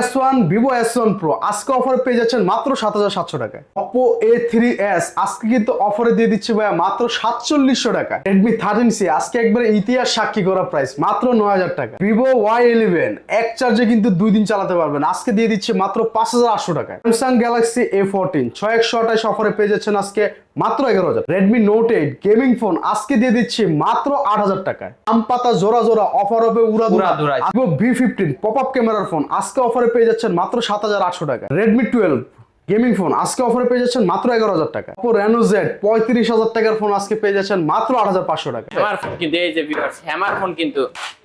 S one Vivo S one pro আজকে অফারে পেয়ে যাচ্ছেন মাত্র সাত হাজার সাতশো টাকায়। অপো এ থ্রি এস আজকে কিন্তু অফারে দিয়ে দিচ্ছে ভাইয়া মাত্র সাতচল্লিশশো টাকা রেডমি থার্টিন সি আজকে একবারে ইতিহাস সাক্ষী করা প্রাইস মাত্র নয় হাজার টাকা। ভিভো ওয়াই ইলেভেন এক চার্জে কিন্তু দুই দিন চালাতে পারবেন। আজকে দিয়ে দিচ্ছে মাত্র পাঁচ হাজার আটশো টাকায়। স্যামসাং গ্যালাক্সি এ ফোরটিন ছয় একশো অফারে পেয়ে যাচ্ছেন আজকে মাত্র এগারো হাজার। Redmi note eight gaming phone আজকে দিয়ে দিচ্ছি মাত্র আট হাজার টাকায়। আম পাতা জোড়া জোড়া অফার হবে উড়া দুরা Vivo V fifteen pop up ক্যামেরার ফোন আজকে অফারে পেয়ে যাচ্ছেন মাত্র সাত হাজার আটশো টাকা রেডমি টুয়েলভ গেমিং ফোন আজকে অফারে পেয়ে যাচ্ছেন মাত্র এগারো হাজার টাকা। অপো রেনো জেড পঁয়ত্রিশ হাজার টাকার ফোন আজকে পেয়ে যাচ্ছেন মাত্র আট হাজার পাঁচশো টাকা। হ্যামার ফোন কিন্তু এই যে ভিউয়ার্স হ্যামার ফোন কিন্তু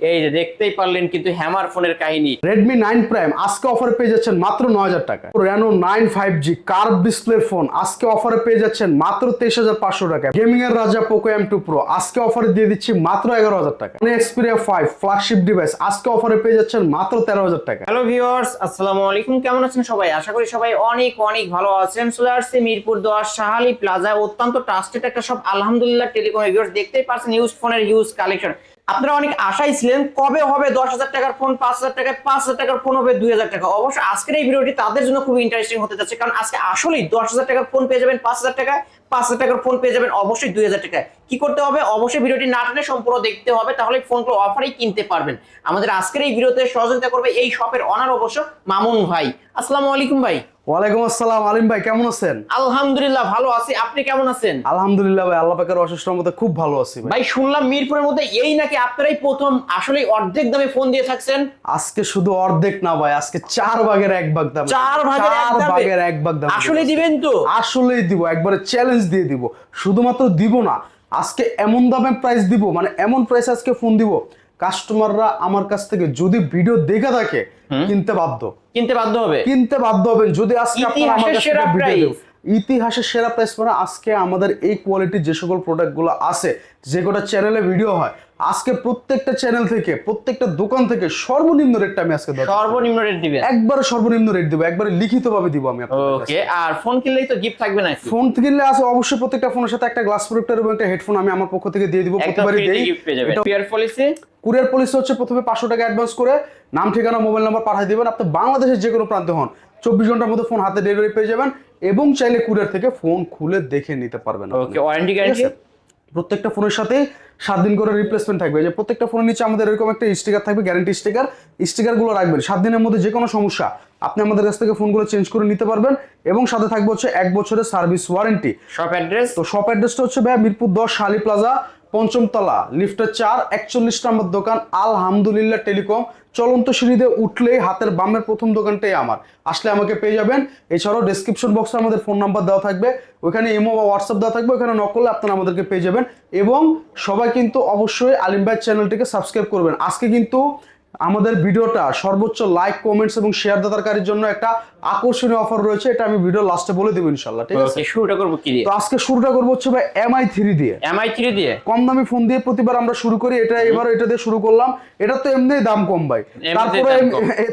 এই যে দেখতেই পারলেন কিন্তু হ্যামার ফোনের কাহিনী। রেডমি নাইন প্রাইম আজকে অফারে পেয়ে যাচ্ছেন মাত্র নয় হাজার টাকা। Reno nine five G curve display phone আজকে অফারে পেয়ে যাচ্ছেন মাত্র তেইশ হাজার পাঁচশো টাকা। গেমিং এর রাজা পোকো এম টু প্রো আজকে অফারে দিয়ে দিচ্ছি মাত্র এগারো হাজার টাকা। এক্সপিরিয়া ফাইভ ফ্ল্যাগশিপ ডিভাইস আজকে অফারে পেয়ে যাচ্ছেন মাত্র তেরো হাজার টাকা। হ্যালো ভিউয়ার্স আসসালামু আলাইকুম কেমন আছেন সবাই? আশা করি সবাই অনেক অনেক ভালো আছেন। চলে আসছে মিরপুর, দোয়ার শাহালি প্লাজা অত্যন্ত ট্রাস্টেড একটা সব আলহামদুলিল্লাহ টেলিকম ভিউয়ার্স দেখতেই পাচ্ছেন ইউজ ফোনের ইউজ কালেকশন আপনারা অনেক আশাই ছিলেন, কবে হবে দশ হাজার টাকার ফোন পাঁচ হাজার টাকায়, পাঁচ হাজার টাকার ফোন হবে দুই হাজার টাকা। অবশ্য আজকের এই ভিডিওটি তাদের জন্য খুব ইন্টারেস্টিং হতে যাচ্ছে, কারণ আজকে আসলেই দশ হাজার টাকার ফোন পেয়ে যাবেন পাঁচ হাজার টাকায়, পাঁচ হাজার টাকার ফোন পেয়ে যাবেন অবশ্যই দুই হাজার টাকায়। কি করতে হবে? অবশ্যই ভিডিওটি না টেনে সম্পূর্ণ দেখতে হবে, তাহলে ফোনগুলো অফারেই কিনতে পারবেন। আমাদের আজকের এই ভিডিওতে সহযোগিতা করবে এই শপের অনার অবশ্য মামুন ভাই। আসসালামু আলাইকুম ভাই। ওয়ালাইকুম আসসালাম আলিম ভাই কেমন আছেন? আলহামদুলিল্লাহ ভালো আছি। আপনি কেমন আছেন? আলহামদুলিল্লাহ ভাই আল্লাহ পাকের অশেষ রহমতে খুব ভালো আছি ভাই। শুনলাম মিরপুরের মধ্যে এই নাকি আপনারাই প্রথম আসলে অর্ধেক দামে ফোন দিয়ে থাকছেন? আজকে শুধু অর্ধেক না ভাই আজকে চার ভাগের এক ভাগ দাম। চার ভাগের এক ভাগের এক ভাগ দাম আসলে দিবেন তো? আসলেই দিব একবারে চ্যালেঞ্জ দিয়ে দিব। শুধুমাত্র দিব না আজকে এমন দামে প্রাইস দিব মানে এমন প্রাইস আজকে ফোন দিব কাস্টমাররা আমার কাছ থেকে যদি ভিডিও দেখে থাকে কিনতে বাধ্য। কিনতে বাধ্য হবে? কিনতে বাধ্য হবেন যদি আজকে আপনারা আমার কাছ থেকে ভিডিও ইতিহাসের সেরা প্রাইস মানে আজকে আমাদের এই কোয়ালিটি যে সকল প্রোডাক্টগুলো আছে যে কটা চ্যানেলে ভিডিও হয় আজকে প্রত্যেকটা চ্যানেল থেকে প্রত্যেকটা দোকান থেকে সর্বনিম্ন রেটটা আমি আজকে দেবো সর্বনিম্ন রেট দিবেন? একবারে সর্বনিম্ন রেট দেবো একবারে লিখিত ভাবে দিব আমি আপনাদের ওকে আর ফোন কিনলেই তো গিফট থাকবে নাকি? ফোন কিনলে আছে অবশ্যই প্রত্যেকটা ফোনের সাথে একটা গ্লাস প্রোটেক্টর এবং একটা হেডফোন আমি আমার পক্ষ থেকে দিয়ে দিব প্রতিবারই দেই। এটা পিয়ার পলিসি কুরিয়ার পলিসি হচ্ছে প্রথমে পাঁচশো টাকা অ্যাডভান্স করে নাম ঠিকানা মোবাইল নাম্বার পাঠিয়ে দিবেন। আপনি বাংলাদেশের যে কোনো প্রান্তে হন চব্বিশ ঘণ্টার মধ্যে ফোন হাতে ডেলিভারি পেয়ে যাবেন এবং চাইলে কুরিয়ার থেকে ফোন খুলে দেখে নিতে পারবেন ওকে ওয়ারেন্টি গ্যারান্টি? প্রত্যেকটা ফোনের সাথে সাত দিন করে রিপ্লেসমেন্ট থাকবে। যে প্রত্যেকটা ফোনের নিচে আমাদের এরকম একটা স্টিকার থাকবে গ্যারেন্টি স্টিকার স্টিকারগুলো রাখবেন। সাত দিনের মধ্যে যে কোনো সমস্যা আপনি আমাদের কাছ থেকে ফোনগুলো চেঞ্জ করে নিতে পারবেন এবং সাথে থাকবে হচ্ছে এক বছরের সার্ভিস ওয়ারেন্টি শপ অ্যাড্রেস তো শপ অ্যাড্রেসটা হচ্ছে ভাইয়া মিরপুর দশ শালি প্লাজা পঞ্চম তলা লিফটের চার, একচল্লিশ নম্বর দোকান, আলহামদুলিল্লাহ টেলিকম। চলন্ত সিঁড়িতে উঠলেই হাতের বামের প্রথম দোকানটাই আমার। আসলে আমাকে পেয়ে যাবেন। এছাড়াও ডিসক্রিপশন বক্সে আমাদের ফোন নাম্বার দেওয়া থাকবে। ওখানে ইমো বা হোয়াটসঅ্যাপ দেওয়া থাকবে। ওখানে নক করলে আপনারা আমাদেরকে পেয়ে যাবেন। এবং সবাই কিন্তু অবশ্যই আলিম ভাই চ্যানেলটিকে সাবস্ক্রাইব করবেন। আজকে কিন্তু আমাদের ভিডিওটা সর্বোচ্চ লাইক কমেন্টস এবং শেয়ার দাতারকারীর জন্য একটা আকর্ষণীয় অফার রয়েছে। এটা আমি ভিডিও লাস্টে বলে দেবো ইনশাল্লাহ ঠিক আছে? শুরুটা করব কি দিয়ে? তো আজকে শুরুটা করব হচ্ছে ভাই এমআই থ্রি দিয়ে। এমআই থ্রি দিয়ে? কম দামি ফোন দিয়ে প্রতিবার আমরা শুরু করি এটা এবার এটা দিয়ে শুরু করলাম। এটা তো এমনিই দাম কম ভাই। তারপরে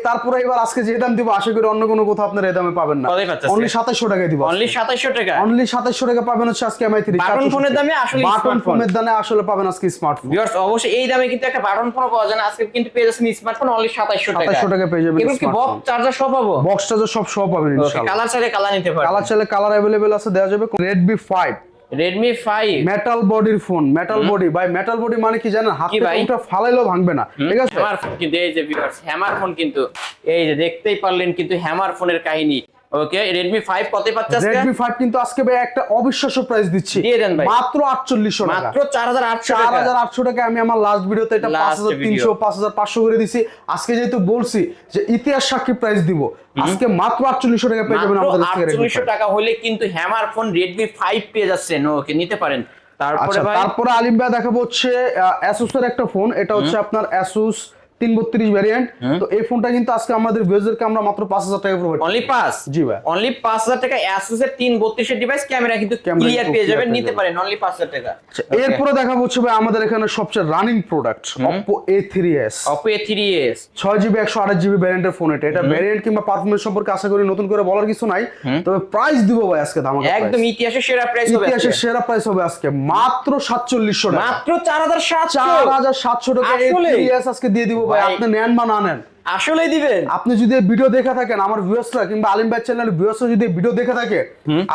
তারপরে এবার আজকে যে দাম দিব আশা করি অন্য কোনো কোথাও আপনারা এই দামে পাবেন না। অনলি আজকে? সাতাশশো টাকায় দিব অনলি সাতাইশশো টাকা? অনলি সাতাশশো টাকা পাবেন হচ্ছে আজকে এমআই থ্রি phone এর দামে আসলে বাটন ফোনের দামে আসলে পাবেন আজকে স্মার্টফোন ভিউয়ার্স অবশ্যই এই দামে কিন্তু একটা বাটন ফোন পাওয়া যায় না। আজকে কিন্তু পেয়ে যাচ্ছেন স্মার্টফোন অনলি টাকা। পেয়ে যাবেন এগুলো কি বক্স চার্জার সব পাবো? বক্স চার্জার সব সব পাবেন ইনশাআল্লাহ। কালার চাইলে কালার নিতে পারবেন। কালার চাইলে কালার अवेलेबल আছে দেওয়া যাবে রেডমি ফাইভ রেডমি 5 মেটাল বডির ফোন মেটাল বডি ভাই মেটাল বডি মানে কি জানেন? হাতে ফালাইলেও ভাঙবে না ঠিক আছে? হ্যামার ফোন কিন্তু এই যে ভিউয়ার্স হ্যামার ফোন কিন্তু এই যে দেখতেই পারলেন কিন্তু হ্যামার ফোনের কাহিনী। ওকে রেডমি ফাইভ কত পাচ্ছে আজকে? রেডমি ফাইভ কিন্তু আজকে ভাই একটা অবিশ্বাস্য প্রাইস দিচ্ছি। দিয়ে দেন ভাই। মাত্র আটচল্লিশশো টাকা। মাত্র চার হাজার আটশো চার টাকা হাজার আটশো টাকা আমি আমার লাস্ট ভিডিওতে এটা Last পাঁচ হাজার তিনশো পাঁচ হাজার পাঁচশো করে দিছি। আজকে যেহেতু বলছি যে ইতিহাস সাক্ষী প্রাইস দিব আজকে মাত্র আটচল্লিশশো টাকা পেয়ে যাবেন আমাদের কাছ থেকে Redmi আটচল্লিশশো 5 টাকা হলে কিন্তু হ্যামার ফোন রেডমি ফাইভ পেয়ে যাচ্ছেন। ওকে নিতে পারেন। তারপরে আচ্ছা ভাই তারপরে আলিম ভাই দেখাবো হচ্ছে এর একটা ফোন এটা হচ্ছে আপনার অ্যাসুস তিন বত্রিশ ভ্যারিয়েন্ট তো এই ফোনটা কিন্তু আজকে আমাদের আমরা মাত্র পাঁচ হাজার টাকা প্রোভাইড অনলি পাঁচ? জি ভাই। অনলি পাঁচ হাজার টাকা অ্যাসুস এর তিন বত্রিশের ডিভাইস ক্যামেরা কিন্তু ক্লিয়ার পেয়ে যাবেন নিতে পারেন অনলি পাঁচ হাজার টাকা। আচ্ছা, এরপরে হচ্ছে ভাই আমাদের এখানে সবচেয়ে running product Oppo A three S Oppo A three S ছয় জিবি একশো আঠাশ জিবি ভ্যারিয়েন্টের ফোন এটা। এটা ভ্যারিয়েন্ট কিংবা পারফরমেন্স সম্পর্কে আশা করি নতুন করে বলার কিছু নাই। তবে প্রাইস দিব ভাই আজকে দাম একদম ইতিহাসের সেরা প্রাইস হবে ইতিহাসের সেরা প্রাইস হবে আজকে। মাত্র সাতচল্লিশশো টাকা। মাত্র চার হাজার সাতশো। চার হাজার সাতশো টাকা? আজকে দিয়ে দিব ভাই। আপনি নেন বা না নেন? আসলেই দিবেন। আপনি যদি ভিডিও দেখে থাকেন আমার ভিউয়ার্সরা কিংবা আলিম ভাই চ্যানেলের ভিউয়ার্সরা যদি ভিডিও দেখে থাকে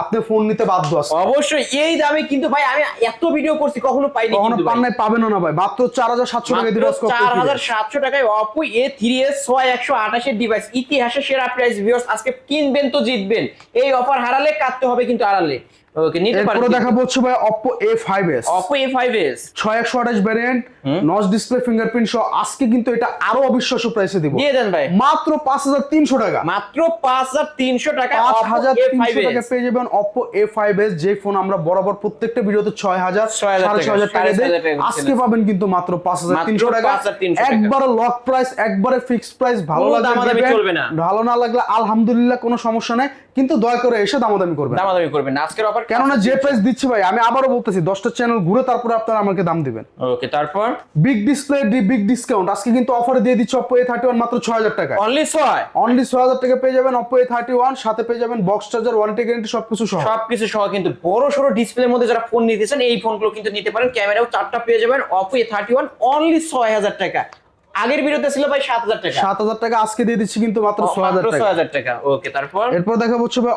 আপনি ফোন নিতে বাধ্য আছে অবশ্যই এই দামে কিন্তু ভাই আমি এত ভিডিও করছি কখনো পাইনি কখনো পান নাই পাবেনও না ভাই। মাত্র চার হাজার সাতশো টাকা দিবস চার হাজার সাতশো টাকায় অপো এ থ্রি এস ছয় একশো আঠাশের ডিভাইস ইতিহাসে সেরা প্রাইস ভিউয়ার্স আজকে কিনবেন তো জিতবেন। এই অফার হারালে কাটতে হবে কিন্তু আড়ালে। ওকে নিতে পারেন এরপরে দেখাবো হচ্ছে ভাই এস ছয় একশো আঠাশ ভ্যারিয়েন্ট নচ ডিসপ্লে ফিঙ্গারপ্রিন্ট সহ। আজকে কিন্তু এটা আরও অবিশ্বাস্য প্রাইসে দিব। দিয়ে দেন ভাই। মাত্র পাঁচ হাজার তিনশো টাকা। মাত্র পাঁচ হাজার তিনশো টাকা পাঁচ হাজার এ তিনশো ফাইভ টাকা পেয়ে যাবেন ফাইভ এস যে ফোন আমরা বরাবর প্রত্যেকটা ভিডিওতে 6,000 সাড়ে টাকা, টাকা আজকে পাবেন কিন্তু মাত্র পাঁচ হাজার তিনশো টাকা। 5,300 টাকা। একবারে লক প্রাইস একবারে ফিক্সড প্রাইস ভালো লাগলে। ভালো না লাগলে আলহামদুলিল্লাহ কোনো সমস্যা নাই। কিন্তু দয়া করে এসে দামাদামি করবেন। দামাদামি করবেন। আজকের অফার কেননা যে প্রাইস দিচ্ছি ভাই আমি আবারও বলতেছি দশটা চ্যানেল ঘুরে তারপরে আপনারা আমাকে দাম দিবেন। ওকে তারপর? বিগ ডিসপ্লে বিগ ডিসকাউন্ট আজকে কিন্তু অফারে দিয়ে দিচ্ছি অপো এ থার্টি ওয়ান মাত্র ছয় হাজার টাকা অনলি ছয়? অনলি ছয় হাজার টাকা পেয়ে যাবেন অপো এ থার্টি ওয়ান সাথে পেয়ে যাবেন বক্স চার্জার ওয়ারেন্টি গ্যারেন্টি সবকিছু সহ। সবকিছু সহ কিন্তু বড় সড়ো ডিসপ্লের মধ্যে যারা ফোন নিতেছেন এই ফোনগুলো কিন্তু নিতে পারেন। ক্যামেরাও চারটা পেয়ে যাবেন Oppo A thirty one only ছয় হাজার টাকা আগের বিরুদ্ধে ছিল ভাই সাত হাজার টাকা। সাত হাজার টাকা আজকে দিয়ে দিচ্ছি কিন্তু মাত্র ছয় হাজার মাত্র টাকা। ছয় হাজার টাকা। ওকে তারপর? এরপর দেখা হচ্ছে ভাই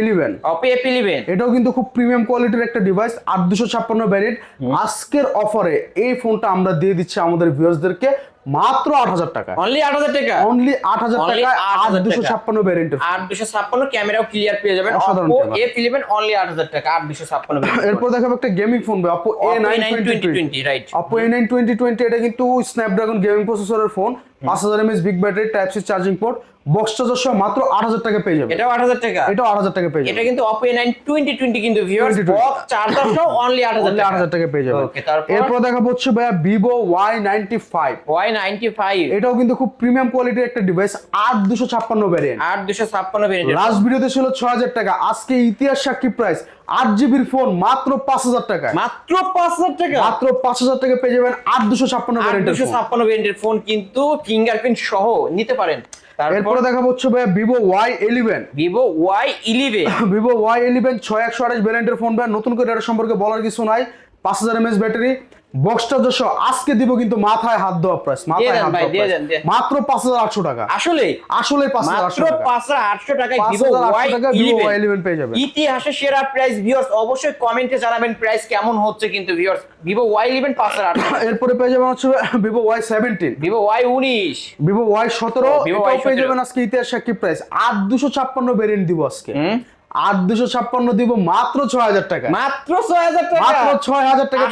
ইলেভেন অপো এফ ইলেভেন এটাও কিন্তু খুব প্রিমিয়াম কোয়ালিটির একটা ডিভাইস আট দুশো ছাপ্পান্ন ভ্যারিয়েন্ট আজকের অফারে এই ফোনটা আমরা দিয়ে দিচ্ছি আমাদের ভিউয়ার্সদেরকে মাত্র আট হাজার টাকা। অনলি আট হাজার টাকা? অনলি আট হাজার টাকা আট দুশো ছাপ্পান্ন ভ্যারিয়েন্ট আট দুশো ছাপ্পান্ন ক্যামেরাও ক্লিয়ার পেয়ে যাবেন। অসাধারণ এ। ইলেভেন অনলি আট হাজার টাকা আট দুশো ছাপ্পান্ন এরপর দেখাবো একটা gaming phone Oppo A nine twenty twenty right Oppo A nine twenty twenty এটা কিন্তু স্ন্যাপড্রাগন গেমিং প্রসেসরের ফোন পাঁচ হাজার MS big battery type C charging port box charger মাত্র আট হাজার টাকা পেয়ে যাবে। এটাও আট হাজার টাকা। এটাও আট হাজার টাকা পেয়ে যাবে। এটা কিন্তু অপো নাইন টোয়েন্টি টোয়েন্টি কিন্তু ভিউয়ার্স বক্স চার্জার সহ অনলি আট হাজার আট হাজার টাকা পেয়ে যাবে। ওকে তারপর? এরপর দেখাবো হচ্ছে ভাইয়া Vivo Y ninety five Y ninety five এটাও কিন্তু খুব প্রিমিয়াম কোয়ালিটির একটা ডিভাইস আট দুশো ছাপ্পান্ন ভ্যারিয়েন্ট আট দুশো ছাপ্পান্ন ভেরিয়েন্ট লাস্ট ভিডিওতে ছিল ছয় হাজার টাকা আজকে ইতিহাস সাক্ষী প্রাইস আট জিবির ফোন মাত্র পাঁচ হাজার টাকা মাত্র পাঁচ হাজার টাকা? মাত্র পাঁচ হাজার টাকা পেয়ে যাবেন আট দুশো ছাপ্পান্ন দুশো ছাপ্পান্ন ফোন কিন্তু ফিঙ্গারপ্রিন্ট সহ নিতে পারেন। এরপরে দেখা হচ্ছে ভাই Vivo Y eleven Vivo Y eleven Vivo Y eleven ছয় একশো আঠাশ ব্যালেন্টের ফোন ভাই নতুন করে এটা সম্পর্কে বলার কিছু নাই। পাঁচ হাজার এমএস ব্যাটারি। বক্সটা সহ আজকে দিব কিন্তু মাথায় হাত দেওয়া প্রাইস মাথায় হাত দেওয়া। মাত্র পাঁচ হাজার আটশো টাকা। আসলে আসলে পাঁচ হাজার মাত্র আটশো টাকা। পাঁচ হাজার আটশো টাকায় পাঁচ ভিভো হাজার আটশো ওয়াই টাকা ভিভো ওয়াই ইলেভেন ইলেভেন পেয়ে যাবে ইতিহাসে সেরা প্রাইস ভিউয়ার্স অবশ্যই কমেন্টে জানাবেন প্রাইস কেমন হচ্ছে কিন্তু ভিউয়ার্স ভিভো ওয়াই ইলেভেন পাঁচ হাজার আটশো এরপরে পেয়ে যাবেন হচ্ছে Vivo Y seventeen Vivo Y উনিশ। ভিভো ওয়াই সতেরো ও, Vivo এটাও পেয়ে Y17 যাবেন আজকে ইতিহাস সাক্ষী প্রাইস আট দুশো ছাপ্পান্ন ভ্যারিয়েন্ট দিব আজকে। আট দুশো ছাপ্পান্ন দিব মাত্র ছয় হাজার টাকা। মাত্র ছয় হাজার টাকা? মাত্র ছয় হাজার টাকা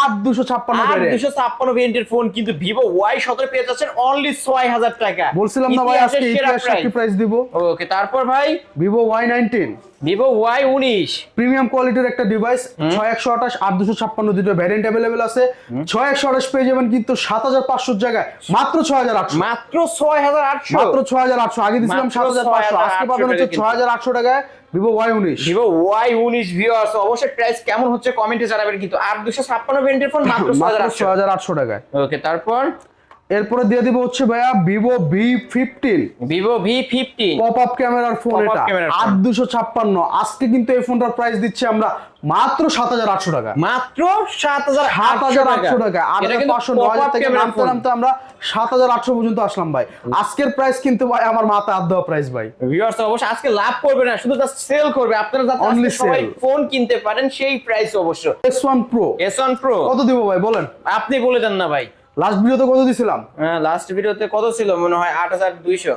আট দুশো ছাপ্পান্ন দুশো ছাপ্পান্ন ভেরিয়েন্টের ফোন কিন্তু ভিভো ওয়াই সতেরো পেয়ে যাচ্ছেন অনলি ছয় হাজার টাকা। বলছিলাম না ভাই আজকে ইতিহাস সাক্ষী প্রাইস দিব। ওকে তারপর ভাই? Vivo Y nineteen Vivo Y উনিশ। প্রিমিয়াম কোয়ালিটির একটা ডিভাইস ছয় একশো আঠাশ আট দুশো ছাপ্পান্ন দুটো ভ্যারিয়েন্ট অ্যাভেলেবেল আছে। ছয় একশো আঠাশ পেয়ে যাবেন কিন্তু সাত হাজার পাঁচশোর জায়গায়। মাত্র ছয় হাজার আটশো। মাত্র ছয় হাজার আটশো। মাত্র ছয় হাজার আটশো। আগে দিয়েছিলাম সাত হাজার পাঁচশো। আজকে পাবেন হচ্ছে ছয় হাজার আটশো টাকায়। ভিভো ওয়াই উনিশ। ভিভো ওয়াই উনিশ ভিউয়ার্স অবশ্যই প্রাইস কেমন হচ্ছে কমেন্টে জানাবেন কিন্তু। আর দুশো ছাপ্পান্ন ভেন্টের ফোন মাত্র ছয় হাজার আটশো। টাকায়। ওকে তারপর? এরপরে দিয়ে দিব হচ্ছে ভাইয়া Vivo V fifteen Vivo V fifteen pop up ক্যামেরার ফোন এটা। আট। দুশো ছাপ্পান্ন। আজকে কিন্তু এই ফোনটার প্রাইস দিচ্ছি আমরা মাত্র সাত হাজার আটশো টাকা। মাত্র সাত হাজার সাত হাজার আটশো টাকা। আট এটা হাজার পাঁচশো নয় হাজার pop-up থেকে নামতে নামতে আমরা সাত হাজার আটশো পর্যন্ত আসলাম ভাই। আজকের প্রাইস কিন্তু ভাই আমার মাথা হাত দেওয়া প্রাইস ভাই। ভিউয়ার্স অবশ্যই আজকে লাভ করবে না শুধু জাস্ট সেল করবে। আপনারা যাতে আজকে সবাই ফোন কিনতে পারেন সেই প্রাইস অবশ্য S one pro S one pro কত দিব ভাই বলেন। আপনি বলে দেন না ভাই। লাস্ট ভিডিওতে কত দিছিলাম? হ্যাঁ লাস্ট ভিডিওতে কত ছিল? মনে হয় আট হাজার দুইশো।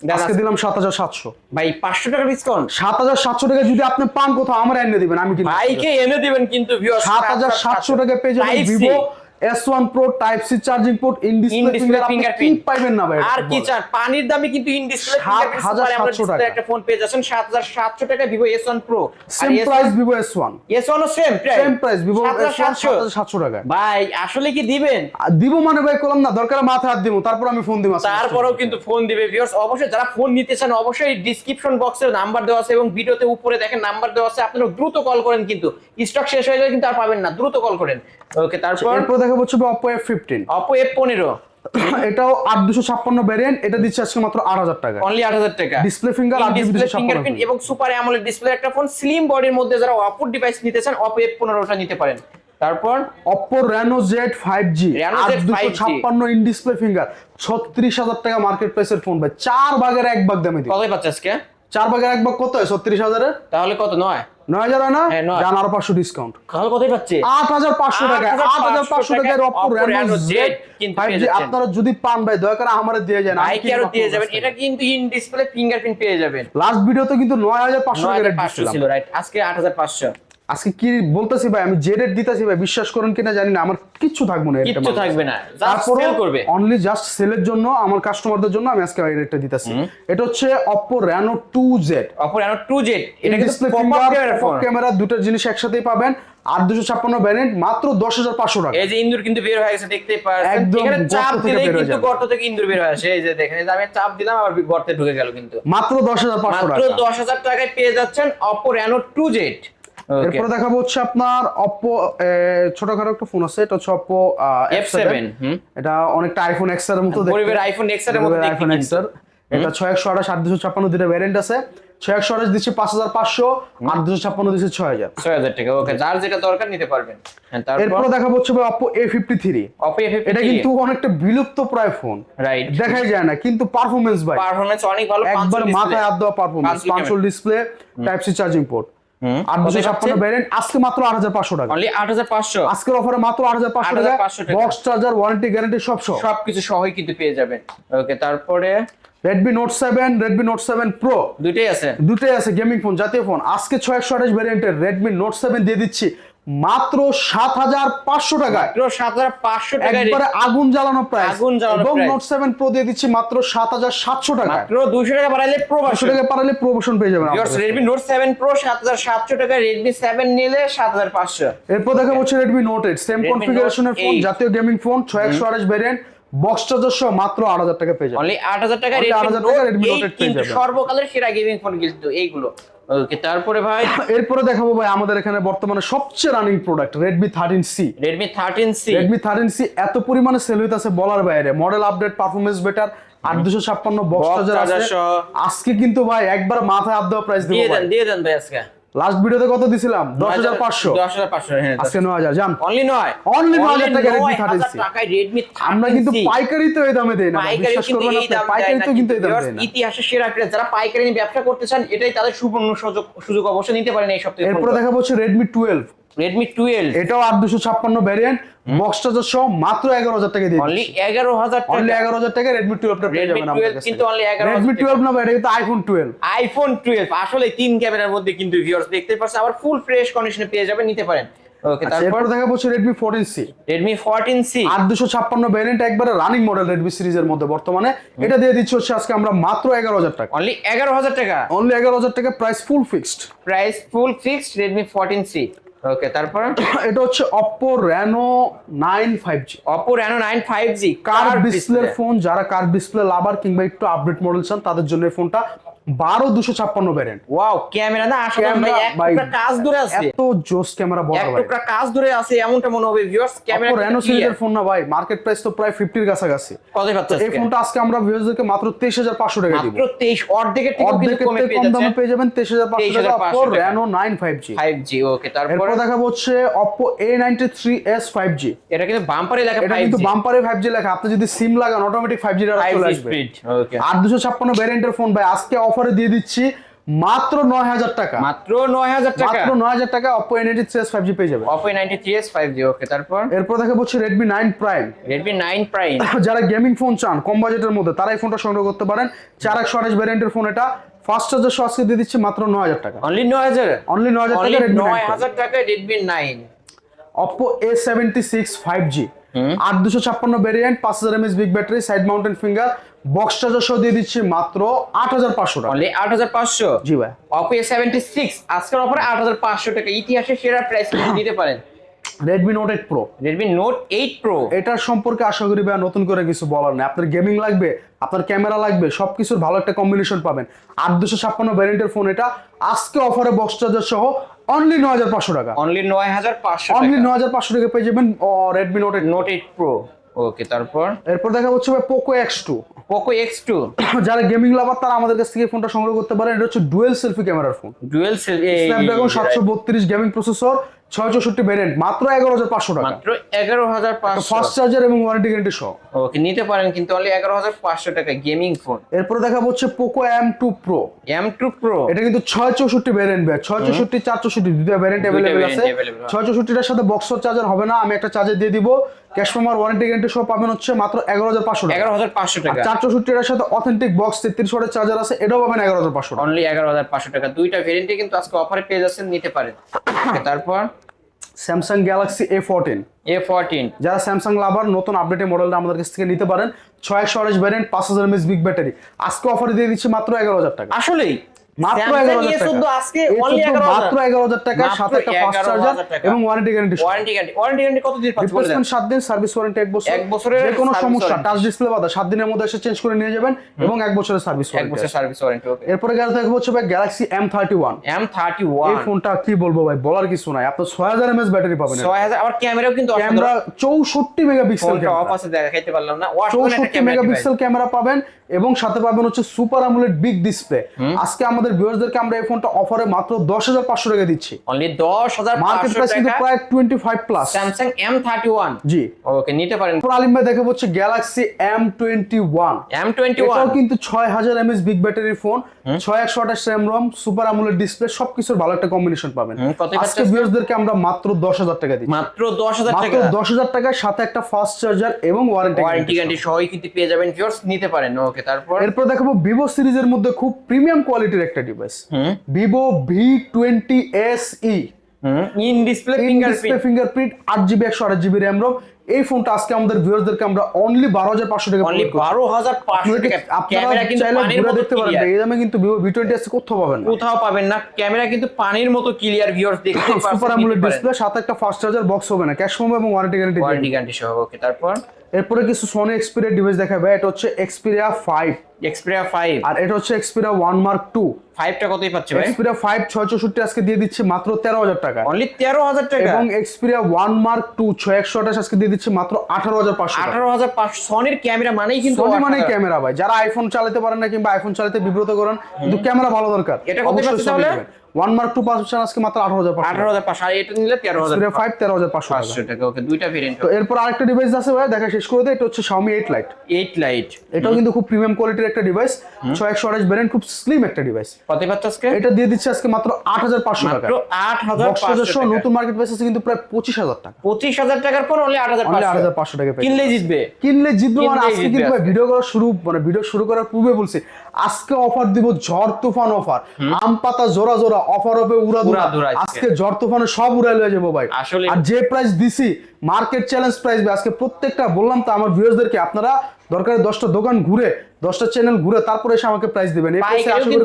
আজকে দিলাম সাত হাজার সাতশো। ভাই পাঁচশো টাকা ডিসকাউন্ট সাত হাজার সাতশো টাকা যদি আপনি পান কোথাও আমার এনে দিবেন আমি কিন্তু ভাইকে এনে দিবেন কিন্তু সাত হাজার সাতশো টাকা পেয়ে যাবেন Vivo S one pro type C charging port in display In-display finger আপনি কি fingerprint। না ভাই? আর কি চান? পানির দামে কিন্তু ইন ডিসপ্লে 7,700 টাকা। একটা ফোন পেয়ে যাচ্ছেন। সাত হাজার সাতশো টাকা Vivo S one pro same price S one S one same same price one সাতশো। সাত হাজার সাতশো টাকা ভাই আসলে কি দিবেন? দিব মানে ভাই করলাম না দরকার মাথা হাত দিব তারপর আমি ফোন দিব। তারপরেও কিন্তু ফোন দিবে ভিউয়ার্স অবশ্যই যারা ফোন নিতে চান অবশ্যই ডিসক্রিপশন বক্সে নাম্বার দেওয়া আছে এবং ভিডিওতে উপরে দেখেন নাম্বার দেওয়া আছে। আপনারা দ্রুত কল করেন কিন্তু। স্টক শেষ হয়ে গেলে কিন্তু আর পাবেন না। দ্রুত কল করেন। ওকে তারপর দেখা হচ্ছে Oppo F fifteen Oppo F পনেরো। এটাও আট দুশো ছাপ্পান্ন ভ্যারিয়েন্ট এটা দিচ্ছে আজকে মাত্র আট হাজার টাকা। অনলি আট হাজার টাকা। ডিসপ্লে ফিঙ্গার আট ডিসপ্লে ফিঙ্গারপ্রিন্ট এবং সুপার অ্যামোলেড ডিসপ্লে একটা ফোন স্লিম বডির মধ্যে যারা অপো ডিভাইস নিতে চান অপো এফ পনেরোটা নিতে পারেন। তারপর? Oppo Reno Z five G Reno আট Z 5G ছাপ্পান্ন ইন ডিসপ্লে ফিঙ্গার ছত্রিশ হাজার টাকা মার্কেট প্রাইসের ফোন ভাই চার ভাগের এক ভাগ দামে দিই কতই পাচ্ছে আজকে? চার ভাগের এক ভাগ কত হয়? ছত্রিশ হাজারের? তাহলে কত? নয়। নয় হাজার হয় না? যান আরও পাঁচশো ডিসকাউন্ট তাহলে কতই পাচ্ছে? আট হাজার পাঁচশো টাকা আট হাজার পাঁচশো টাকার Oppo Oppo Reno Reno Z Z কিন্তু ফাইভ পেয়ে জি যাচ্ছেন। আপনারা যদি পান ভাই দয়া করে আমারে দিয়ে যান। আরও দিয়ে যাবেন। এটা কিন্তু ইন ডিসপ্লে ফিঙ্গারপ্রিন্ট পেয়ে যাবেন। লাস্ট ভিডিওতে কিন্তু নয় হাজার পাঁচশো নয় টাকা ছিল। রাইট আজকে আট হাজার পাঁচশো। আজকে কি বলতেছি ভাই? আমি যে রেট দিতেছি ভাই বিশ্বাস করেন কিনা জানি না আমার কিচ্ছু থাকবে না কিচ্ছু থাকবে না সেল করবে। অনলি জাস্ট সেলের জন্য আমার কাস্টমারদের জন্য আমি আজকে এই রেটটা দিতেছি। এটা হচ্ছে Oppo Reno 2Z অপর এনো টু জেড এটা কিন্তু ডিসপ্লে ফিঙ্গার ক্যামেরা দুটো জিনিস একসাথেই পাবেন আর দুশো ছাপ্পান্ন ভ্যারিয়েন্ট মাত্র দশ হাজার পাঁচশো টাকা। এই যে ইন্দুর কিন্তু বের হয়ে গেছে দেখতেই পাচ্ছেন। এখানে চাপ হয়ে কিন্তু গর্ত থেকে ইন্দুর বের হয়ে আসে। এই যে দেখেন এই যে আমি চাপ দিলাম আবার গর্তে ঢুকে গেল কিন্তু। মাত্র দশ হাজার পাঁচশো মাত্র টাকা। দশ হাজার টাকায় পেয়ে যাচ্ছেন রেনো টু জেড এরপরে দেখাবো হচ্ছে আপনার অপো ছোটখাটো একটা ফোন আছে এটা হচ্ছে অপো এফ সেভেন এটা অনেকটা আইফোন এক্সের মতো গরিবের আইফোন এক্সের মতো দেখতে আইফোন এক্সের। এটা ছয় একশো আঠাশ আট দুশো ছাপ্পান্ন দুটো ভ্যারিয়েন্ট আছে। ছয় একশো আঠাশ দিচ্ছে পাঁচ হাজার পাঁচশো আট দুশো ছাপ্পান্ন দিচ্ছে ছয় হাজার। ছয় হাজার টাকা ওকে যার যেটা দরকার নিতে পারবেন। এরপরে দেখাবো হচ্ছে Oppo A fifty three Oppo এটা কিন্তু অনেকটা বিলুপ্ত প্রায় ফোন রাইট দেখাই যায় না কিন্তু পারফরমেন্স ভাই। পারফরম্যান্স অনেক ভালো একবার মাথায় হাত দেওয়া পারফরমেন্স পাঁচশো display type C charging port আজকে মাত্র আট হাজার পাঁচশো টাকা। অনলি আট হাজার পাঁচশো। আজকের অফারে মাত্র আট হাজার পাঁচশো টাকা। বক্স চার্জার ওয়ারেন্টি গ্যারান্টি সব সবকিছু সহই কিন্তু পেয়ে যাবেন। ওকে তারপরে? Redmi Note seven Redmi Note seven pro দুইটাই আছে? দুটোই আছে গেমিং ফোন জাতীয় ফোন আজকে ছয় একশো আঠাশ ভ্যারিয়েন্টের রেডমি নোট সেভেন দিয়ে দিচ্ছি। মাত্র সাত হাজার পাঁচশো টাকায়। সাত হাজার পাঁচশো টাকা একবারে আগুন জ্বালানো প্রাইস আগুন জ্বালানো এবং নোট সেভেন প্রো দিয়ে দিচ্ছি মাত্র সাত হাজার সাতশো টাকা মাত্র দুশো টাকা বাড়াইলে প্রো পাঁচশো টাকা পারালে প্রমোশন পেয়ে যাবেন রেডমি নোট সেভেন প্রো সাত হাজার সাতশো টাকা রেডমি সেভেন নিলে সাত হাজার পাঁচশো। এরপর দেখা হচ্ছে রেডমি নোট এইট সেম কনফিগারেশনের ফোন জাতীয় গেমিং ফোন ছয় একশো আড়াইশ ভ্যারিয়েন্ট বক্স চার্জার সহ মাত্র আট হাজার টাকা পেয়ে যাবেন। অনলি আট হাজার টাকা Only রেডমি নোট টাকা Redmi 8 পেয়ে যাবেন। সর্বকালের সেরা গেমিং ফোন কিন্তু এইগুলো। ওকে তারপরে ভাই এরপরে দেখাবো ভাই আমাদের এখানে বর্তমানে সবচেয়ে running product Redmi thirteen C Redmi thirteen C Redmi thirteen C এত পরিমাণে সেল হইতেছে বলার বাইরে। মডেল আপডেট পারফরমেন্স বেটার আট দুশো ছাপ্পান্ন বক্স চার্জার আছে। আজকে কিন্তু ভাই একবার মাথায় আপ দেওয়া প্রাইস দিয়ে দেন দিয়ে দেন ভাই আজকে। লাস্ট ভিডিওতে কত দিছিলাম? দশ হাজার পাঁচশো। দশ হাজার পাঁচশো হ্যাঁ আজকে নয় হাজার জান। অনলি নয়। অনলি 9,000 টাকা রেডমি 13C টাকায় রেডমি আমরা কিন্তু পাইকারি তো এই দামে দেই না বিশ্বাস করবেন না পাইকারি তো কিন্তু এই দামে দেই না। ইতিহাসের সেরা প্লেয়ার যারা পাইকারি নিয়ে ব্যবসা করতে চান এটাই তাদের সুবর্ণ সুযোগ সুযোগ অবশ্য নিতে পারেন এই সপ্তাহে এরপর দেখা হচ্ছে রেডমি টুয়েলভ রেডমি টুয়েলভ এটাও আট দুশো ছাপ্পান্ন ভ্যারিয়েন্ট বক্স চার্জার সহ মাত্র এগারো হাজার টাকা দিয়ে অনলি এগারো হাজার অনলি টাকা এগারো হাজার টাকা রেডমি টুয়েলভটা পেয়ে যাবেন কিন্তু অনলি 11,000 রেডমি। টুয়েলভ না এটা কিন্তু আইফোন টুয়েলভ আইফোন টুয়েলভ আসলে তিন ক্যামেরার মধ্যে কিন্তু ভিউয়ার্স দেখতে পাচ্ছেন আবার ফুল ফ্রেশ কন্ডিশনে পেয়ে যাবেন নিতে পারেন। ওকে তারপর দেখা ফোরটিন সি আট দুশো ছাপ্পান্ন ভ্যারিয়েন্ট একবারে রানিং মডেল রেডমি সিরিজের মধ্যে বর্তমানে। এটা দিয়ে দিচ্ছি হচ্ছে আজকে আমরা মাত্র এগারো হাজার টাকা। অনলি এগারো হাজার টাকা? অনলি এগারো হাজার টাকা price full fixed price full fixed fourteen C okay তারপর? এটা হচ্ছে Oppo Reno nine five G Oppo Reno nine five G car display phone যারা কার ডিসপ্লে লাভার কিংবা একটু আপডেট মডেল চান তাদের জন্য ফোনটা বারো দুশো ছাপ্পান্ন ভ্যারিয়েন্ট ওয়াও ক্যামেরা না আসলে ভাই কাজ ধরে আছে। এত জোস ক্যামেরা বড় ভাই। টুকরা কাজ ধরে আছে এমনটা মনে হবে ভিউয়ার্স ক্যামেরা রেনো সিরিজের ফোন না ভাই মার্কেট প্রাইস তো প্রায় ফিফটির কাছাকাছি। কত এই ফোনটা আজকে আমরা ভিউয়ারদেরকে মাত্র তেইশ হাজার পাঁচশো টাকা দিব। মাত্র 23 অর্ধেকের থেকে কিন্তু কমে পেয়ে কম দামে যাচ্ছে পেয়ে যাবেন তেইশ হাজার পাঁচশো টাকা 23,500 Oppo Reno nine five G 5G okay তারপর? দেখাবো হচ্ছে Oppo A ninety three S five G এটা কিন্তু বাম্পারে লেখা এটা কিন্তু বাম্পারে ফাইভ জি লেখা আপনি যদি সিম লাগান অটোমেটিক ফাইভ জি চলে 5G আসবে। ওকে আট দুশো ছাপ্পান্ন ভ্যারিয়েন্টের ফোন ভাই আজকে অফারে দিয়ে দিচ্ছি মাত্র নয় হাজার টাকা। মাত্র 9000 টাকা। মাত্র নয় হাজার টাকা Oppo N eighty three S five G পেয়ে যাবে Oppo A93s 5G ওকে তারপর? এরপর দেখা হচ্ছে Redmi nine prime Redmi 9 Prime যারা গেমিং ফোন চান কম বাজেটের মধ্যে তারা এই ফোনটা সংগ্রহ করতে পারেন। চার একশো আঠাশ ভ্যারিয়েন্টের ফোন এটা। ফার্স্ট চার্জার সহ আজকে দিয়ে দিচ্ছি মাত্র নয় হাজার টাকা। অনলি 9000 অনলি নয় হাজার টাকা রেডমি 9000 টাকায় Redmi 9 Oppo A seventy six five G আট দুশো ছাপ্পান্ন ভ্যারিয়েন্ট পাঁচ হাজার MS big battery side mounted finger box charger সহ দিয়ে দিচ্ছি মাত্র আট হাজার পাঁচশো টাকা। অনলি 8500 জি ভাই। Oppo A76 আজকের অফারে 8500 টাকা। ইতিহাসের সেরা প্রাইস দিতে পারেন। Redmi Note eight pro Redmi Note 8 Pro এটার সম্পর্কে আশা করি ভাই নতুন করে কিছু বলার নেই। আপনার গেমিং লাগবে আপনার ক্যামেরা লাগবে সবকিছুর ভালো একটা কম্বিনেশন পাবেন। আট দুশো ছাপ্পান্ন ভ্যারিয়েন্টের ফোন এটা। আজকে অফারে বক্স চার্জার সহ অনলি নয় হাজার পাঁচশো টাকা। অনলি 9500 অনলি নয় হাজার পাঁচশো টাকা পেয়ে যাবেন Redmi Note eight Note eight pro okay তারপর? এরপর দেখা হচ্ছে ভাই Poco X two Poco X two যারা গেমিং লাভার তারা আমাদের কাছ থেকে ফোনটা সংগ্রহ করতে পারেন। এটা হচ্ছে ডুয়েল সেলফি ক্যামেরার ফোন ডুয়েল সেলফি স্ন্যাপড্রাগন সাতশো বত্রিশ গেমিং প্রসেসর ছয় চৌষট্টি ভ্যারিয়েন্ট মাত্র এগারো হাজার পাঁচশো টাকা। মাত্র এগারো হাজার পাঁচশো। ফাস্ট চার্জার এবং ওয়ারেন্টি গ্যারেন্টি সহ। ওকে নিতে পারেন কিন্তু অনলি এগারো হাজার পাঁচশো টাকা গেমিং ফোন এরপরে দেখা হচ্ছে Poco M two pro M two pro এটা কিন্তু ছয় চৌষট্টি ভ্যারিয়েন্ট ব্যাগ ছয় চৌষট্টি চার চৌষট্টি দুটো ভ্যারিয়েন্ট অ্যাভেলেবেল আছে। ছয় চৌষট্টিটার সাথে বক্সর চার্জার হবে না আমি একটা চার্জার দিয়ে দিব। ক্যাশ ফর্মার ওয়ারেন্টি গ্যারেন্টি সহ পাবেন হচ্ছে মাত্র এগারো হাজার পাঁচশো এগারো হাজার পাঁচশো টাকা। চার চৌষট্টিটার সাথে অথেন্টিক বক্স তেত্রিশ ওয়াটের চার্জার আছে এটাও পাবেন এগারো হাজার পাঁচশো অনলি এগারো হাজার পাঁচশো টাকা। দুইটা ভেরিয়েন্টে কিন্তু আজকে অফারে পেয়ে যাচ্ছেন নিতে পারেন। তারপর Samsung Galaxy A fourteen A fourteen যারা স্যামসাং লাভার নতুন আপডেটের মডেলটা আমাদের কাছ থেকে নিতে পারেন। ছয় একশো আড়াইশ ভ্যারিয়েন্ট পাঁচ হাজার এমএস বিগ ব্যাটারি আজকে অফার দিয়ে দিচ্ছি মাত্র এগারো হাজার টাকা। আসলেই? মাত্র Samsung এগারো হাজার A14 টাকা। আজকে A14 only 11,000 মাত্র এগারো হাজার টাকা সাথে একটা ফাস্ট চার্জার এবং warranty guarantee warranty guarantee warranty guarantee কত দিন পাচ্ছেন বলে দেন রিপ্লেসমেন্ট সাত দিন সার্ভিস ওয়ারেন্টি এক বছর এক বছরের যে কোনো সমস্যা টাচ ডিসপ্লে বাদে সাত দিনের মধ্যে এসে চেঞ্জ করে নিয়ে যাবেন এবং এক বছরের সার্ভিস এক ওয়ারেন্টি সার্ভিস ওয়ারেন্টি ওকে এরপরে গেলে হচ্ছে ভাই Galaxy M thirty one M thirty এই ওয়ান ফোনটা কি বলব ভাই? বলার কিছু নাই। আপনার ছয় হাজার এমএস ব্যাটারি পাবেন ছয় হাজার আবার ক্যামেরাও কিন্তু ক্যামেরা চৌষট্টি মেগাপিক্সেল অফ আছে দেখাইতে পারলাম না। চৌষট্টি মেগাপিক্সেল ক্যামেরা পাবেন। এবং সাথে পাবেন হচ্ছে সুপার আমুলেট বিগ ডিসপ্লে। আজকে আমাদের ভিউয়ারদেরকে আমরা এই ফোনটা অফারে মাত্র দশ হাজার পাঁচশো টাকা দিচ্ছি। অনলি দশ হাজার মার্কেট প্রাইস কিন্তু প্রায় twenty five plus Samsung M thirty one G. Okay নিতে পারেন। পুরো আলিম ভাই দেখে বলছে Galaxy M twenty one M twenty এটাও ওয়ান কিন্তু ছয় হাজার এমএস বিগ ব্যাটারির ফোন ছয় একশো আঠাশ র্যাম রম সুপার আমুলের ডিসপ্লে সবকিছুর ভালো একটা কম্বিনেশন পাবেন। আজকে ভিউয়ার্সদেরকে আমরা মাত্র দশ হাজার টাকা দিই মাত্র দশ হাজার টাকা? দশ হাজার টাকার সাথে একটা ফাস্ট চার্জার এবং ওয়ারেন্টি ওয়ারেন্টি গ্যারান্টি সহই কিন্তু পেয়ে যাবেন ভিউয়ার্স নিতে পারেন। ওকে তারপর? এরপর দেখাবো ভিভো সিরিজের মধ্যে খুব প্রিমিয়াম কোয়ালিটির একটা device Vivo V twenty S E in display fingerprint fingerprint আট জিবি একশো আট জিবি র্যাম রোম এই ফোনটা আজকে আমাদের ভিউয়ারদেরকে আমরা অনলি বারো হাজার পাঁচশো টাকা অনলি টাকা। ক্যামেরা কিন্তু পানির মতো দেখতে পারেন। এই দামে কিন্তু কোথাও পাবেন না। কোথাও পাবেন না। ক্যামেরা কিন্তু পানির মতো ক্লিয়ার ভিউয়ার্স দেখতে সুপার আমুলেট ডিসপ্লে সাথে একটা ফাস্ট চার্জার বক্স হবে না। ক্যাশ ফোম এবং ওয়ারেন্টি গ্যারান্টি ওয়ারেন্টি গ্যারান্টি সহ ওকে তারপর? এরপরে কিছু সোনি এক্সপিরিয়া ডিভাইস দেখাবে। এটা হচ্ছে এক্সপিরিয়া ফাইভ এক্সপিরিয়া ফাইভ আর এটা হচ্ছে এক্সপিরিয়া ওয়ান মার্ক টু ফাইভটা কতই পাচ্ছে ভাই? এক্সপিরিয়া ফাইভ ছয় চৌষট্টি আজকে দিয়ে দিচ্ছি মাত্র তেরো হাজার টাকা। অনলি তেরো হাজার টাকা? এবং এক্সপিরিয়া ওয়ান মার্ক টু ছয় একশো আঠাশ আজকে দিয়ে দিচ্ছি মাত্র আঠারো হাজার পাঁচশো টাকা। আঠারো হাজার পাঁচশো সনির ক্যামেরা মানেই কিন্তু সনি মানে ক্যামেরা ভাই। যারা আইফোন চালাতে পারেন না কিংবা আইফোন চালাতে বিব্রত করেন কিন্তু ক্যামেরা ভালো দরকার। এটা কত তাহলে? ওয়ান মার্ক টু পাচ্ছেন আজকে মাত্র আঠারো হাজার আঠারো হাজার পাঁচশো আর এটা নিলে তেরো হাজার ফাইভ তেরো হাজার পাঁচশো পাঁচশো টাকা। ওকে দুইটা ভেরিয়েন্ট তো এরপর আরেকটা ডিভাইস আছে ভাই দেখা শেষ করে দেয় এটা হচ্ছে Xiaomi 8 Lite এইট লাইট এটাও কিন্তু খুব প্রিমিয়াম কোয়ালিটির একটা ডিভাইস ছয় একশো আঠাশ ব্যারেন্ট খুব স্লিম একটা ডিভাইস পাচ্ছে আজকে? এটা দিয়ে দিচ্ছে আজকে মাত্র আট হাজার পাঁচশো টাকা। আট হাজার পাঁচশো নতুন মার্কেট প্রাইস আছে কিন্তু প্রায় পঁচিশ হাজার টাকা। পঁচিশ হাজার টাকার পর অনলি আট হাজার আট পাঁচশো হাজার পাঁচশো টাকা কিনলে জিতবে। কিনলে জিতবে মানে আজকে কিন্তু ভিডিও করা শুরু মানে ভিডিও শুরু করার পূর্বে বলছি আজকে অফার দিব ঝড় তুফান অফার আম পাতা জোড়া জোড়া অফার হবে উড়া দুরা। আজকে। ঝড় তুফানে সব উড়াই লয়ে যাব ভাই। আর যে প্রাইস দিছি মার্কেট চ্যালেঞ্জ প্রাইস আজকে প্রত্যেকটা বললাম তো আমার ভিউয়ার্সদেরকে আপনারা দরকারে দশটা দোকান ঘুরে দশটা চ্যানেল ঘুরে তারপরে এসে আমাকে প্রাইস দিবেন। এই প্রাইসে আসলে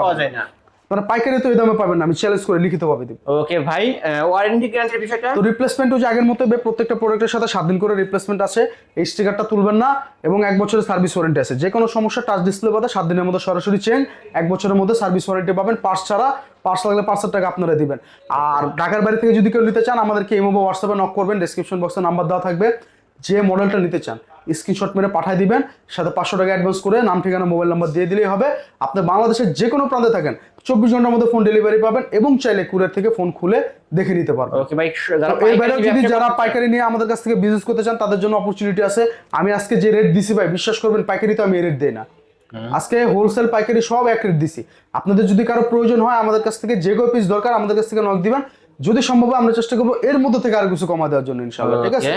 পাওয়া যায় না। মানে পাইকারি তো এই দামে পাবেন না আমি চ্যালেঞ্জ করে লিখিত ভাবে দিব। ওকে ভাই ওয়ারেন্টি গ্যারান্টির বিষয়টা? তো রিপ্লেসমেন্ট হচ্ছে আগের মতো প্রত্যেকটা প্রোডাক্টের সাথে সাত দিন করে রিপ্লেসমেন্ট আছে এই স্টিকারটা তুলবেন না এবং এক বছরের সার্ভিস ওয়ারেন্টি আছে। যে কোনো সমস্যা টাচ ডিসপ্লে বাদে সাত দিনের মধ্যে সরাসরি চেঞ্জ এক বছরের মধ্যে সার্ভিস ওয়ারেন্টি পাবেন পার্স ছাড়া পার্স লাগলে পাঁচশো টাকা আপনারা দিবেন। আর ঢাকার বাড়ি থেকে যদি কেউ নিতে চান আমাদেরকে এই মোবাইল হোয়াটসঅ্যাপে নক করবেন ডিসক্রিপশন বক্সে নাম্বার দেওয়া থাকবে। যে মডেলটা নিতে চান স্ক্রিনশট মেরে পাঠিয়ে দিবেন সাথে পাঁচশো টাকা অ্যাডভান্স করে নাম ঠিকানা মোবাইল নাম্বার দিয়ে দিলেই হবে। আপনি বাংলাদেশের যে কোনো প্রান্তে থাকেন চব্বিশ ঘণ্টার মধ্যে ফোন ডেলিভারি পাবেন এবং চাইলে কুরিয়ার থেকে ফোন খুলে দেখে নিতে পারবেন। এর যদি যারা পাইকারি নিয়ে আমাদের কাছ থেকে বিজনেস করতে চান তাদের জন্য অপরচুনিটি আছে। আমি আজকে যে রেট দিছি ভাই বিশ্বাস করবেন পাইকারি তো আমি এই রেট দিই না। আজকে হোলসেল পাইকারি সব এক রেট দিছি। আপনাদের যদি কারও প্রয়োজন হয় আমাদের কাছ থেকে যে কোনো পিস দরকার আমাদের কাছ থেকে নক দিবেন। যদি সম্ভব হয় আমরা চেষ্টা করব এর মধ্যে থেকে আরও কিছু কমা দেওয়ার জন্য ইনশাআল্লাহ ঠিক আছে?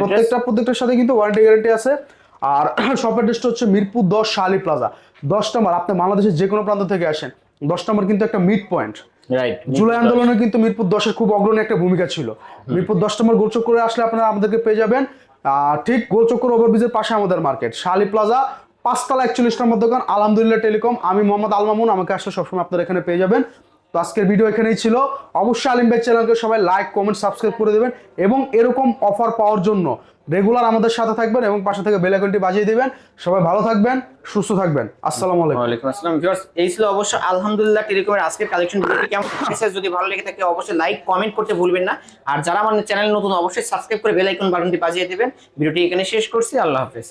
প্রত্যেকটা প্রত্যেকটার সাথে কিন্তু ওয়ারেন্টি গ্যারান্টি আছে। আর শপ অ্যাড্রেসটা হচ্ছে মিরপুর দশ শালি প্লাজা দশ নম্বর আপনি বাংলাদেশের যে কোনো প্রান্ত থেকে আসেন দশ নম্বর কিন্তু একটা মিড পয়েন্ট রাইট জুলাই আন্দোলনে কিন্তু মিরপুর দশের খুব অগ্রণী একটা ভূমিকা ছিল। মিরপুর দশ নম্বর গোলচক্করে আসলে আপনারা আমাদেরকে পেয়ে যাবেন। আহ, ঠিক গোলচক্কর ওভারব্রিজের পাশে আমাদের মার্কেট শালি প্লাজা পাঁচতলা একচল্লিশ নম্বর দোকান আলহামদুলিল্লাহ টেলিকম আমি মোহাম্মদ আলমামুন আমাকে আসলে সবসময় আপনারা এখানে পেয়ে যাবেন। তো আজকের ভিডিও এখানেই ছিল। অবশ্যই আলিম ভাই চ্যানেলকে সবাই লাইক কমেন্ট সাবস্ক্রাইব করে দেবেন এবং এরকম অফার পাওয়ার জন্য রেগুলার আমাদের সাথে থাকবেন এবং পাশে থেকে বেল আইকনটি বাজিয়ে দিবেন। সবাই ভালো থাকবেন সুস্থ থাকবেন। আসসালামু আলাইকুম। ওয়ালাইকুম আসসালাম। ভিউয়ার্স এই ছিল অবশ্য আলহামদুলিল্লাহ টেলিকমের আজকের কালেকশন ভিডিওটি কেমন? লাগছে যদি ভালো লেগে থাকে অবশ্যই লাইক কমেন্ট করতে ভুলবেন না। আর যারা আমার চ্যানেল নতুন অবশ্যই সাবস্ক্রাইব করে বেল আইকন বাটনটি বাজিয়ে দিবেন। ভিডিওটি এখানে শেষ করছি। আল্লাহ হাফেজ।